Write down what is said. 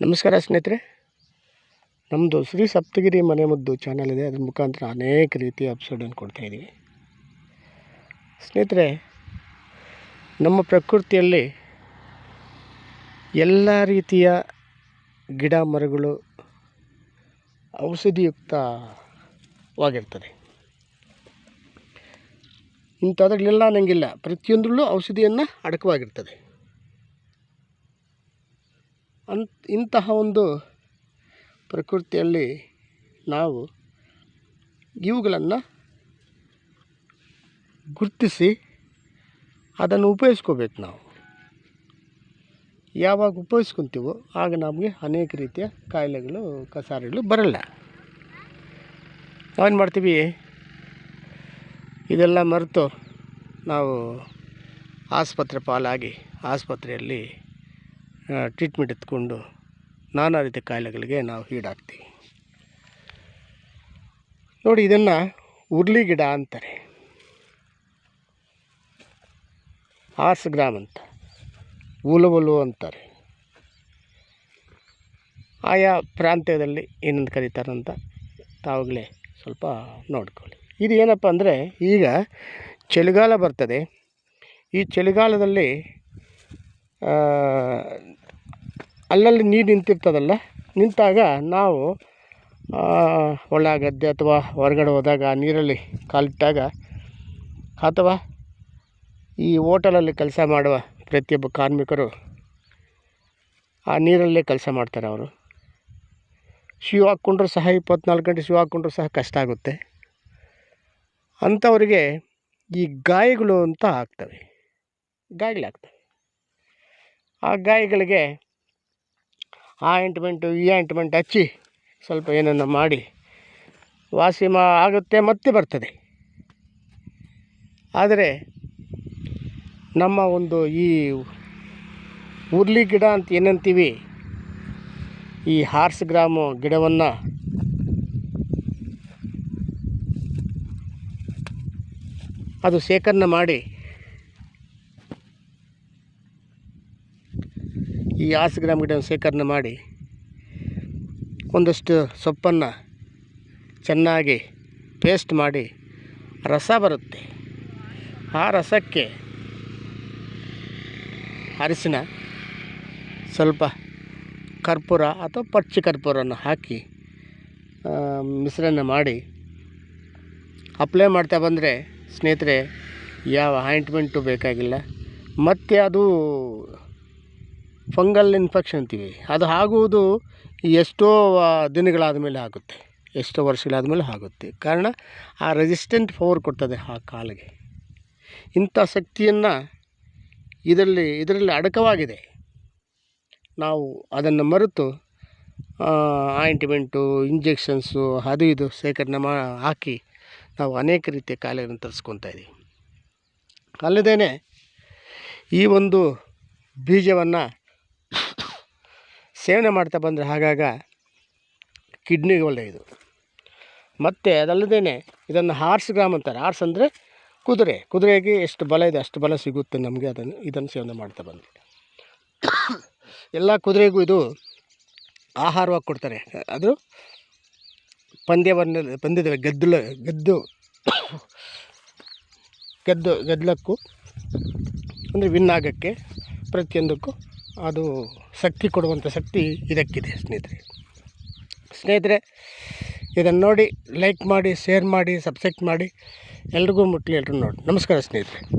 ನಮಸ್ಕಾರ ಸ್ನೇಹಿತರೆ. ನಮ್ಮದು ಶ್ರೀ ಸಪ್ತಗಿರಿ ಮನೆ ಮುದ್ದು ಚಾನಲ್ ಇದೆ. ಅದ್ರ ಮುಖಾಂತರ ಅನೇಕ ರೀತಿಯ ಕೊಡ್ತಾ ಕೊಡ್ತಾಯಿದ್ದೀವಿ ಸ್ನೇಹಿತರೆ, ನಮ್ಮ ಪ್ರಕೃತಿಯಲ್ಲಿ ಎಲ್ಲ ರೀತಿಯ ಗಿಡ ಮರಗಳು ಔಷಧಿಯುಕ್ತವಾಗಿರ್ತದೆ. ಇಂಥದ್ರಲ್ಲೆಲ್ಲ ನನಗಿಲ್ಲ ಪ್ರತಿಯೊಂದರಲ್ಲೂ ಔಷಧಿಯನ್ನು ಅಡಕವಾಗಿರ್ತದೆ. ಅಂತ್ ಇಂತಹ ಒಂದು ಪ್ರಕೃತಿಯಲ್ಲಿ ನಾವು ಇವುಗಳನ್ನು ಗುರುತಿಸಿ ಅದನ್ನು ಉಪಯೋಗಿಸ್ಕೋಬೇಕು ನಾವು. ಯಾವಾಗ ಉಪಯೋಗಿಸ್ಕೊತೀವೋ ಆಗ ನಮಗೆ ಅನೇಕ ರೀತಿಯ ಕಾಯಿಲೆಗಳು, ಕಸಾರಗಳು ಬರಲ್ಲ. ನಾವೇನು ಮಾಡ್ತೀವಿ? ಇದೆಲ್ಲ ಮರೆತು ನಾವು ಆಸ್ಪತ್ರೆ ಪಾಲಾಗಿ ಆಸ್ಪತ್ರೆಯಲ್ಲಿ ಟ್ರೀಟ್ಮೆಂಟ್ ಎತ್ಕೊಂಡು ನಾನಾ ರೀತಿಯ ಕಾಯಿಲೆಗಳಿಗೆ ನಾವು ಈಡಾಗ್ತೀವಿ. ನೋಡಿ, ಇದನ್ನು ಉರ್ಲಿ ಗಿಡ ಅಂತಾರೆ. ಆರ್ಸ್ ಗ್ರಾಮ್ ಅಂತ. ಉಲುವಲು ಅಂತಾರೆ. ಆಯಾ ಪ್ರಾಂತ್ಯದಲ್ಲಿ ಏನಂತ ಕರೀತಾರಂತ. ತಾವಾಗಲೇ ಸ್ವಲ್ಪ ನೋಡ್ಕೊಳ್ಳಿ. ಇದು ಏನಪ್ಪ ಅಂದರೆ ಈಗ ಚಳಿಗಾಲ ಬರ್ತದೆ. ಈ ಚಳಿಗಾಲದಲ್ಲಿ ಅಲ್ಲಲ್ಲಿ ನೀರು ನಿಂತಿರ್ತದಲ್ಲ, ನಿಂತಾಗ ನಾವು ಹೊಲ ಗದ್ದೆ ಅಥವಾ ಹೊರಗಡೆ ಹೋದಾಗ ಆ ನೀರಲ್ಲಿ ಕಾಲಿಟ್ಟಾಗ, ಅಥವಾ ಈ ಓಟಲಲ್ಲಿ ಕೆಲಸ ಮಾಡುವ ಪ್ರತಿಯೊಬ್ಬ ಕಾರ್ಮಿಕರು ಆ ನೀರಲ್ಲೇ ಕೆಲಸ ಮಾಡ್ತಾರೆ ಅವರು. ಶೂ ಹಾಕ್ಕೊಂಡ್ರೂ ಸಹ ಇಪ್ಪತ್ನಾಲ್ಕು ಗಂಟೆ ಶೂ ಹಾಕ್ಕೊಂಡ್ರೂ ಸಹ ಕಷ್ಟ ಆಗುತ್ತೆ. ಅಂಥವರಿಗೆ ಈ ಗಾಯಗಳು ಅಂತ ಆಗ್ತವೆ. ಗಾಯಗಳಾಗ್ತವೆ ಆ ಗಾಯಗಳಿಗೆ ಆ ಆಯಿಂಟ್ಮೆಂಟು ಈ ಆಯಿಂಟ್ಮೆಂಟ್ ಹಚ್ಚಿ ಸ್ವಲ್ಪ ಏನನ್ನು ಮಾಡಿ ವಾಸಿ ಮಾ ಆಗುತ್ತೆ, ಮತ್ತೆ ಬರ್ತದೆ. ಆದರೆ ನಮ್ಮ ಒಂದು ಈ ಉರ್ಲಿ ಗಿಡ ಅಂತ ಏನಂತೀವಿ, ಈ ಹಾರ್ಸ್ ಗ್ರಾಮು ಗಿಡವನ್ನು ಅದು ಶೇಖರಣೆ ಮಾಡಿ ಈ ಹಾಸು ಗ್ರಾಮ್ ಗಿಡವನ್ನು ಶೇಖರಣೆ ಮಾಡಿ ಒಂದಷ್ಟು ಸೊಪ್ಪನ್ನು ಚೆನ್ನಾಗಿ ಪೇಸ್ಟ್ ಮಾಡಿ ರಸ ಬರುತ್ತೆ. ಆ ರಸಕ್ಕೆ ಅರಿಶಿನ, ಸ್ವಲ್ಪ ಕರ್ಪೂರ ಅಥವಾ ಪಚ್ಚಿ ಕರ್ಪೂರವನ್ನು ಹಾಕಿ ಮಿಶ್ರಣ ಮಾಡಿ ಅಪ್ಲೈ ಮಾಡ್ತಾ ಬಂದರೆ ಸ್ನೇಹಿತರೆ, ಯಾವ ಆಯಿಂಟ್ಮೆಂಟು ಬೇಕಾಗಿಲ್ಲ. ಮತ್ತು ಅದು ಫಂಗಲ್ ಇನ್ಫೆಕ್ಷನ್ ಅಂತೀವಿ. ಅದು ಆಗುವುದು ಎಷ್ಟೋ ದಿನಗಳಾದ ಮೇಲೆ ಆಗುತ್ತೆ. ಎಷ್ಟೋ ವರ್ಷಗಳಾದ ಮೇಲೆ ಆಗುತ್ತೆ. ಕಾರಣ ಆ ರೆಸಿಸ್ಟೆಂಟ್ ಪವರ್ ಕೊಡ್ತದೆ ಆ ಕಾಲಿಗೆ. ಇಂಥ ಶಕ್ತಿಯನ್ನು ಇದರಲ್ಲಿ ಇದರಲ್ಲಿ ಅಡಕವಾಗಿದೆ. ನಾವು ಅದನ್ನು ಮರೆತು ಆಯಿಂಟ್ಮೆಂಟು ಇಂಜೆಕ್ಷನ್ಸು ಅದು ಇದು ಶೇಖರಣೆ ಮಾ, ಹಾಕಿ ನಾವು ಅನೇಕ ರೀತಿಯ ಕಾಯಿಲೆಗಳನ್ನು ತರಿಸ್ಕೊತಾ ಇದ್ದೀವಿ ಅಲ್ಲದೇ ಈ ಒಂದು ಬೀಜವನ್ನು ಸೇವನೆ ಮಾಡ್ತಾ ಬಂದರೆ ಆಗಾಗ ಕಿಡ್ನಿಗೆ ಒಳ್ಳೆಯದು. ಮತ್ತು ಅದಲ್ಲದೇ ಇದನ್ನು ಹಾರ್ಸ್ ಗ್ರಾಮ್ ಅಂತಾರೆ. ಹಾರ್ಸ್ ಅಂದರೆ ಕುದುರೆ. ಕುದುರೆಗೆ ಎಷ್ಟು ಬಲ ಇದೆ ಅಷ್ಟು ಬಲ ಸಿಗುತ್ತೆ ನಮಗೆ ಅದನ್ನು, ಇದನ್ನು ಸೇವನೆ ಮಾಡ್ತಾ ಬಂದರೆ. ಎಲ್ಲ ಕುದುರೆಗೂ ಇದು ಆಹಾರವಾಗಿ ಕೊಡ್ತಾರೆ. ಅದು ಪಂದ್ಯವನ್ನು ಪಂದ್ಯದ ಗದ್ದಲ, ಗದ್ದು, ಗೆದ್ದು, ಗೆದ್ದಲಕ್ಕೂ ಅಂದರೆ ವಿನ್ ಆಗೋಕ್ಕೆ ಪ್ರತಿಯೊಂದಕ್ಕೂ ಅದು ಶಕ್ತಿ ಕೊಡುವಂಥ ಶಕ್ತಿ ಇದಕ್ಕಿದೆ, ಸ್ನೇಹಿತರೆ. ಸ್ನೇಹಿತರೆ, ಇದನ್ನು ನೋಡಿ ಲೈಕ್ ಮಾಡಿ ಶೇರ್ ಮಾಡಿ ಸಬ್ಸ್ಕ್ರೈಬ್ ಮಾಡಿ, ಎಲ್ರಿಗೂ ಮುಟ್ಲಿ ಎಲ್ಲರೂ ನೋಡಿ. ನಮಸ್ಕಾರ ಸ್ನೇಹಿತರೆ.